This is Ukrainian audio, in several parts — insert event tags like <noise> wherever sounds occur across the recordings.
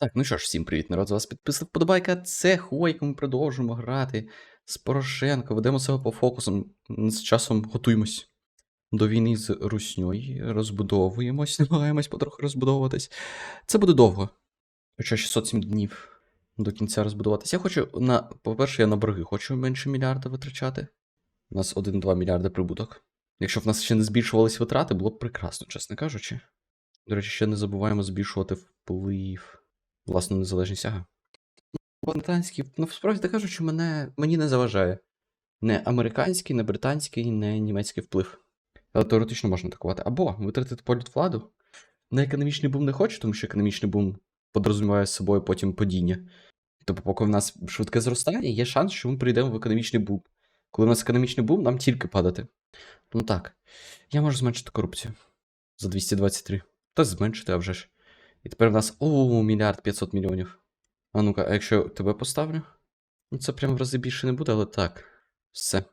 Так, ну що ж, всім привіт, народ, з вас підписав подобайка. Це Хойко, ми продовжуємо грати з Порошенко, ведемо себе по фокусам. З часом готуємось до війни з Русньою, розбудовуємось, <laughs> намагаємось потроху розбудовуватись. Це буде довго. Хоча 607 днів до кінця розбудуватись. Я хочу на. По-перше, я на борги хочу менше мільярда витрачати. У нас 1-2 мільярди прибуток. Якщо б в нас ще не збільшувались витрати, було б прекрасно, чесно кажучи. До речі, ще не забуваємо збільшувати вплив. Власну незалежність ага. Ну справді кажучи, мене мені не заважає. Не американський, не британський, не німецький вплив. Але теоретично можна атакувати. Або витратити політ владу. На економічний бум не хочу, тому що економічний бум подрозуміває з собою потім падіння. Тобто, поки в нас швидке зростання, є шанс, що ми прийдемо в економічний бум. Коли у нас економічний бум, нам тільки падати. Ну так. Я можу зменшити корупцію. За 223. Та зменшити, а вже ж. І тепер в нас. О, мільярд 500 мільйонів. А ну-ка, а якщо тебе поставлю? Ну це прям в рази більше не буде, але так. Все.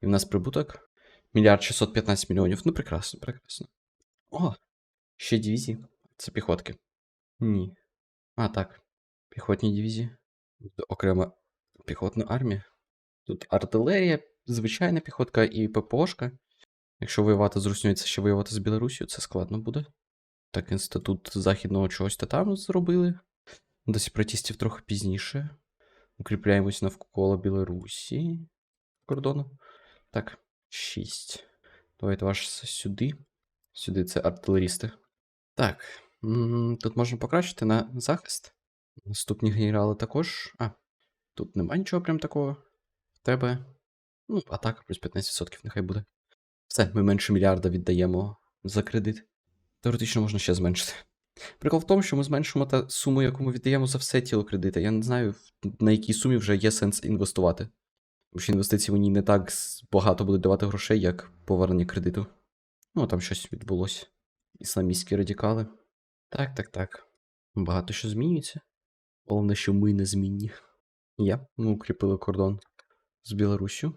І в нас прибуток. Мільярд 615 мільйонів. Ну, прекрасно, прекрасно. О! Ще дивізії. Це піхотки. Ні. А, так. Піхотні дивізії. Окрема піхотна армія. Тут артилерія, звичайна піхотка і ППОшка. Якщо воювати з Руснею, це ще воювати з Білорусію, це складно буде. Так, інститут західного чогось то там зробили. До сепаратистів трохи пізніше. Укріпляємось навколо Білорусі. Кордону. Так, 6. Давайте ваш сюди. Сюди це артилерісти. Так. Тут можна покращити на захист. Наступні генерали також. А, тут нема нічого прям такого. В тебе. Ну, атака плюс 15% нехай буде. Все, ми менше мільярда віддаємо за кредит. Теоретично можна ще зменшити. Прикол в тому, що ми зменшимо та суму, яку ми віддаємо за все тіло кредита. Я не знаю, на якій сумі вже є сенс інвестувати. Тому що інвестиції мені не так багато будуть давати грошей, як повернення кредиту. Ну, там щось відбулося. Ісламістські радикали. Так, так, так. Багато що змінюється. Головне, що ми не змінні. Я. Ми укріпили кордон з Білоруссю.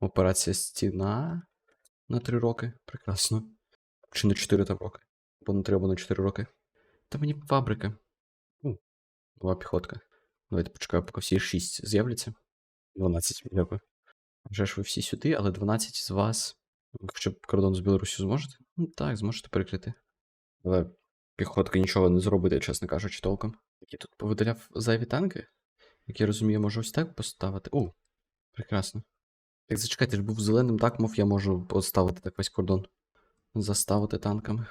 Операція Стіна на 3 роки. Прекрасно. Чи на 4 там роки. Бо треба на 4 роки. Та мені фабрика. У, нова піхотка. Давайте почекаю, поки всі 6 з'являться. 12, дякую. Вже ж ви всі сюди, але 12 з вас. Хоча б кордон з Білорусі зможете? Ну так, зможете перекрити. Але піхотка нічого не зробить, чесно кажучи, толком. Я тут повидаляв зайві танки. Як я розумію, я можу ось так поставити. О, прекрасно. Так зачекайте, ж був зеленим, так мов я можу поставити так весь кордон. Заставити танками.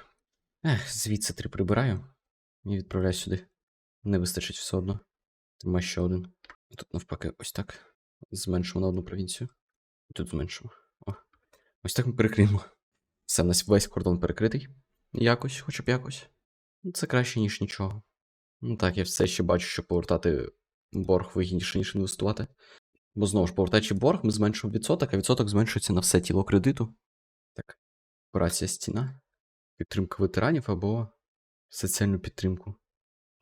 Ех, звідси три прибираю і відправляю сюди. Не вистачить все одно. Тримай ще один. Тут навпаки, ось так. Зменшимо на одну провінцію. І тут зменшимо. О. Ось так ми перекриємо. Все, у нас весь кордон перекритий. Якось, хоча б якось. Це краще, ніж нічого. Ну так, я все ще бачу, що повертати борг вигідніше, ніж інвестувати. Бо знову ж, повертаючи борг, ми зменшуємо відсоток, а відсоток зменшується на все тіло кредиту. Так, операція стіна. Підтримка ветеранів або соціальну підтримку.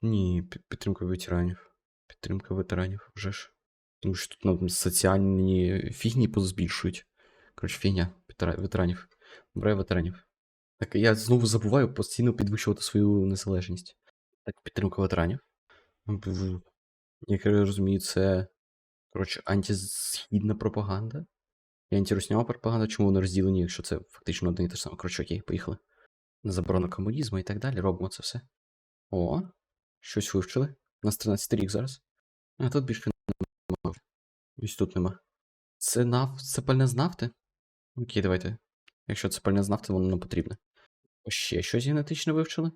Ні, підтримка ветеранів. Підтримка ветеранів вже ж. Тому що тут нам соціальні фігні позбільшують. Коротше, фігня ветеранів. Браю ветеранів. Так, я знову забуваю постійно підвищувати свою незалежність. Так, підтримка ветеранів. Як я розумію, це. Коротше, антисхідна пропаганда. І антируснyaва пропаганда, чому вони розділені, якщо це фактично одне і те ж саме. Коротше, окей, поїхали. На заборону комунізму і так далі. Робимо це все. О, щось вивчили. У нас 13 рік зараз. А тут більше нема. Ось тут нема. Це наф... Це пальне з нафти? Окей, давайте. Якщо це пальне з нафти, воно нам потрібне. Ще щось генетичне вивчили.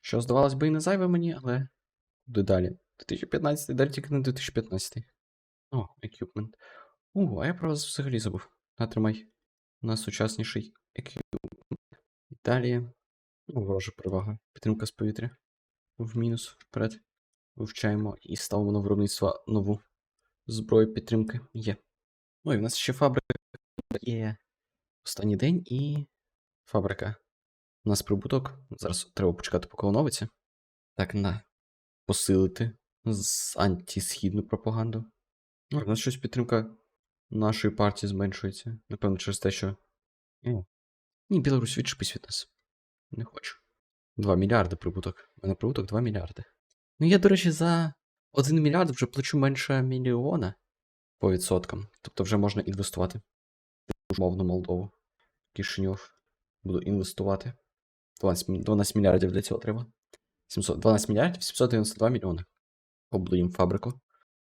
Що здавалось би і не зайве мені, але. Куди далі? 2015, далі тільки не 2015. О, екюпмент. О, а я про вас взагалі забув. Натримай. Найсучасніший екюпмент. Далі. Ну, ворожа перевага. Підтримка з повітря. В мінус вперед. Вивчаємо і ставимо на виробництво нову зброю підтримки. Є. Ну і в нас ще фабрика є. Останній день і. Фабрика. У нас прибуток. Зараз треба почекати, поки оновиться. Так, на. Посилити з антисхідну пропаганду. Ну, у нас щось підтримка нашої партії зменшується. Напевно, через те, що. О. Ні, Білорусь, відчепись від нас. Не хочу. 2 мільярди прибуток. У мене прибуток 2 мільярди. Ну, я, до речі, за 1 мільярд вже плачу менше мільйона по відсоткам. Тобто вже можна інвестувати. Мовну Молдову. Кишиньов. Буду інвестувати. 12, 12 мільярдів для цього треба. 700, 12 мільярдів 792 мільйони. Побудуємо фабрику.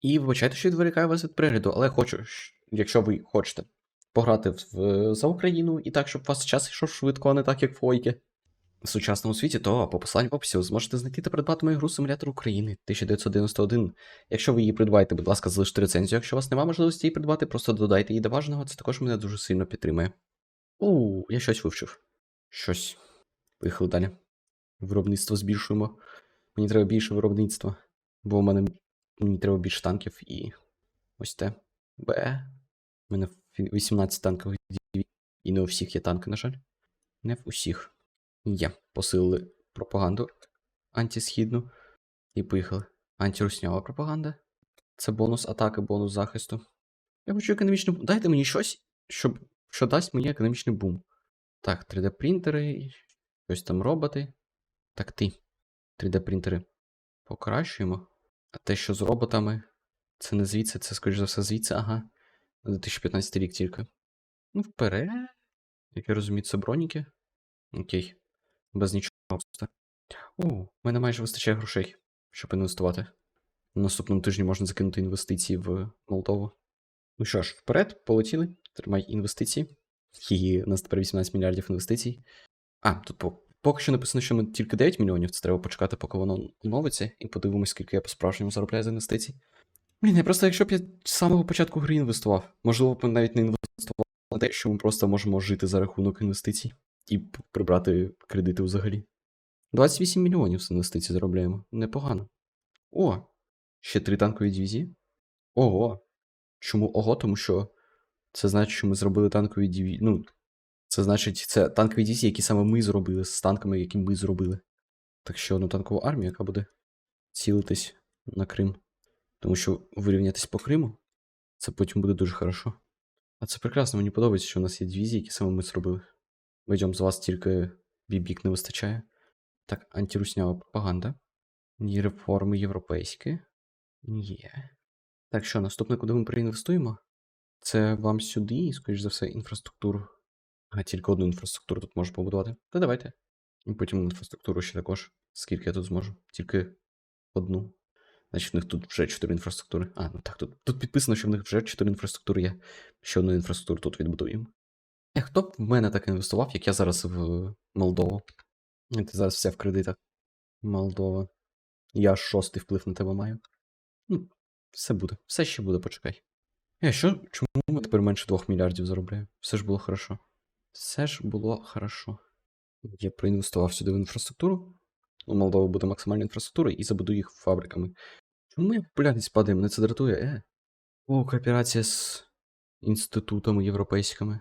І вибачайте, що відволікаю вас від перегляду, але хочу, якщо ви хочете пограти в- за Україну і так, щоб у вас час йшов швидко, а не так, як в Фойки. В сучасному світі, то по посиланню в описі ви зможете знайти та придбати мою гру Симулятор України 1991. Якщо ви її придбаєте, будь ласка, залиште рецензію. Якщо у вас немає можливості її придбати, просто додайте її до бажаного, це також мене дуже сильно підтримує. У, я щось вивчив. Щось. Поїхали далі. Виробництво збільшуємо. Мені треба більше виробництва, бо в мене мені треба більше танків і ось те. Б. У мене 18 танкових дивізій. І не у всіх є танки, на жаль. Не в усіх. Є. Посилили пропаганду антисхідну. І поїхали. Антируснявая пропаганда. Це бонус атаки, бонус захисту. Я хочу економічний бум. Дайте мені щось, щоб, що дасть мені економічний бум. Так, 3D-принтери, щось там роботи. Так ти. 3D-принтери покращуємо. А те, що з роботами, це не звідси, це, скоріш за все, звідси, ага. 2015 рік тільки. Ну, вперед. Як я розумію, це броніки. Окей. Без нічого просто. О, в мене майже вистачає грошей, щоб інвестувати. На наступному тижні можна закинути інвестиції в Молдову. Ну що ж, вперед, полетіли. Тримай інвестиції. І у нас тепер 18 мільярдів інвестицій. А, тут по- поки що написано, що ми тільки 9 мільйонів, це треба почекати, поки воно оновиться, і подивимось, скільки я по-справжньому заробляю з інвестицій. Блін, я просто, якщо б я з самого початку гри інвестував, можливо б навіть не інвестував на те, що ми просто можемо жити за рахунок інвестицій і прибрати кредити взагалі. 28 мільйонів з інвестицій заробляємо. Непогано. О, ще три танкові дивізії. Ого. Чому ого? Тому що це значить, що ми зробили танкові дивізії. Ну, це значить, це танкові дивізії, які саме ми зробили, з танками, які ми зробили. Так що одну танкову армію, яка буде цілитись на Крим. Тому що вирівнятись по Криму, це потім буде дуже хорошо. А це прекрасно, мені подобається, що у нас є дивізії, які саме ми зробили. Вийдемо з вас тільки бібік не вистачає. Так, антируснява пропаганда. Ні, реформи європейські. Є. Так що, наступне, куди ми переінвестуємо? Це вам сюди, скоріш за все, інфраструктуру. А тільки одну інфраструктуру тут можу побудувати. Та давайте. І потім інфраструктуру ще також. Скільки я тут зможу? Тільки одну. Значить, в них тут вже 4 інфраструктури. А, ну так, тут, тут підписано, що в них вже 4 інфраструктури є. Ще одну інфраструктуру тут відбудуємо. Е, хто б в мене так інвестував, як я зараз в Молдову? Е, Ти зараз все в кредитах. Молдова. Я шостий вплив на тебе маю. Ну, все буде. Все ще буде, почекай. Е, що? Чому ми тепер менше 2 мільярдів заробляю? Все ж було хорошо. Все ж було хорошо. Я проінвестував сюди в інфраструктуру. У Молдови буде максимальна інфраструктура і забудую їх фабриками. Чому моя популярність падає? Мене це дратує, е. О, кооперація з інститутами європейськими.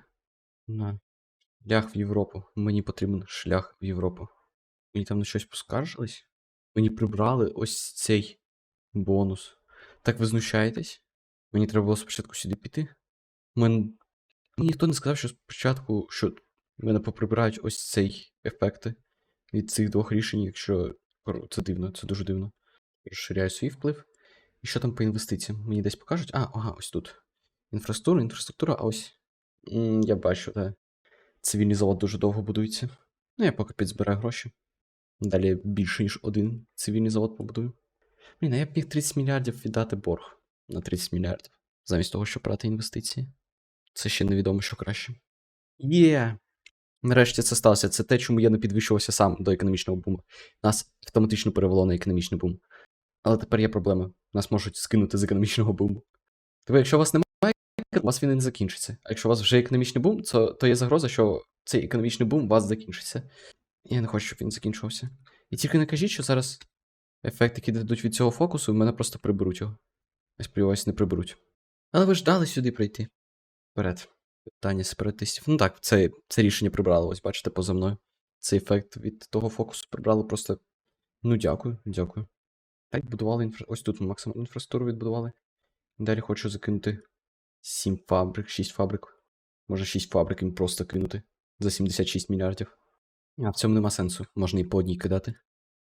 На. Шлях в Європу. Мені потрібен шлях в Європу. Мені там на щось поскаржились? Мені прибрали ось цей бонус. Так ви знущаєтесь? Мені треба було спочатку сюди піти. Мен... Мені ніхто не сказав, що спочатку, що мене поприбирають ось цей ефекти від цих двох рішень, якщо це дивно, це дуже дивно. Розширяю свій вплив. І що там по інвестиціям? Мені десь покажуть? А, ага, ось тут. Інфраструктура, інфраструктура, а ось. Я бачу, так. Цивільний завод дуже довго будується. Ну, я поки підзбираю гроші. Далі більше, ніж один цивільний завод побудую. Блін, а я б міг 30 мільярдів віддати борг на 30 мільярдів. Замість того, щоб брати інвестиції. Це ще невідомо, що краще. Є! Нарешті це сталося. Це те, чому я не підвищувався сам до економічного буму. Нас автоматично перевело на економічний бум. Але тепер є проблема. Нас можуть скинути з економічного буму. Тобто, якщо вас немає, у вас він не закінчиться. А якщо у вас вже економічний бум, то, то є загроза, що цей економічний бум у вас закінчиться. Я не хочу, щоб він закінчувався. І тільки не кажіть, що зараз ефекти, які дадуть від цього фокусу, мене просто приберуть його. Я сподіваюся, не приберуть. Але ви ж дали сюди прийти. Вперед. Питання сепаратистів. Ну так, це, це рішення прибрало, ось бачите, поза мною. Цей ефект від того фокусу прибрало просто. Ну, дякую, дякую. Так, будували інфра... Ось тут максимальну інфраструктуру відбудували. Далі хочу закинути 7 фабрик, 6 фабрик. Може 6 фабрик їм просто кинути за 76 мільярдів. А в цьому нема сенсу. Можна і по одній кидати.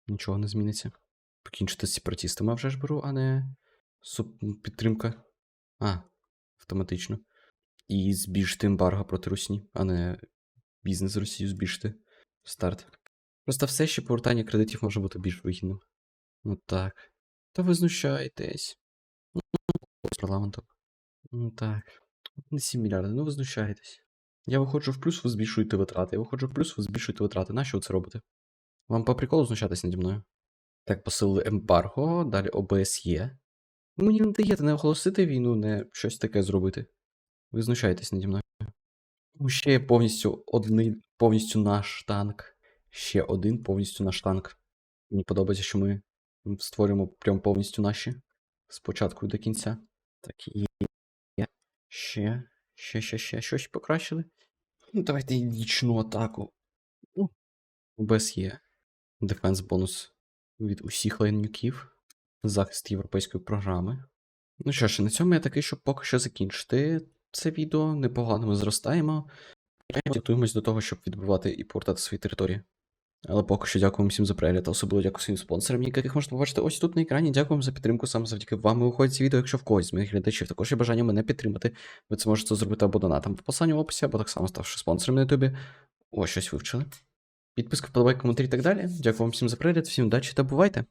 Нічого не зміниться. покінчити з сепаратістами, вже ж беру, а не підтримка. А, автоматично. І збільшити ембарго проти Русні, а не бізнес з Росією збільшити. Старт. Просто все ще повертання кредитів може бути більш вигідним. Ну так. Та ви знущаєтесь. Ну, з парламентом. Ну так. Не 7 мільярдів, ну ви знущаєтесь. Я виходжу в плюс, ви збільшуєте витрати. Я виходжу в плюс, ви збільшуєте витрати. Нащо ви це робите? Вам по приколу знущатись наді мною? Так, посилили ембарго, далі ОБСЄ. Ви мені не даєте не оголосити війну, не щось таке зробити. Ви знущаєтесь наді мною. Ну, Ще повністю один, повністю наш танк. Ще один повністю наш танк. Мені подобається, що ми створюємо прям повністю наші. З початку до кінця. Так, і. Ще, ще, ще, ще. Щось покращили. Ну, давайте нічну атаку. Ну, без є. Дефенс бонус від усіх лайнюків. Захист європейської програми. Ну що ж, на цьому я такий, щоб поки що закінчити це відео. Непогано ми зростаємо. Готуємось до того, щоб відбивати і повертати свої території. Але поки що дякую всім за перегляд, особливо дякую своїм спонсорам, яких можете побачити ось тут на екрані. Дякую вам за підтримку. Саме завдяки вам і виходить ці відео, якщо в когось з моїх глядачів також є бажання мене підтримати. Ви це можете зробити або донатом в посланні в описі, або так само ставши спонсором на ютубі. Ось щось вивчили. Підписка, вподобайка, коментарі і так далі. Дякую вам всім за перегляд, всім удачі та бувайте!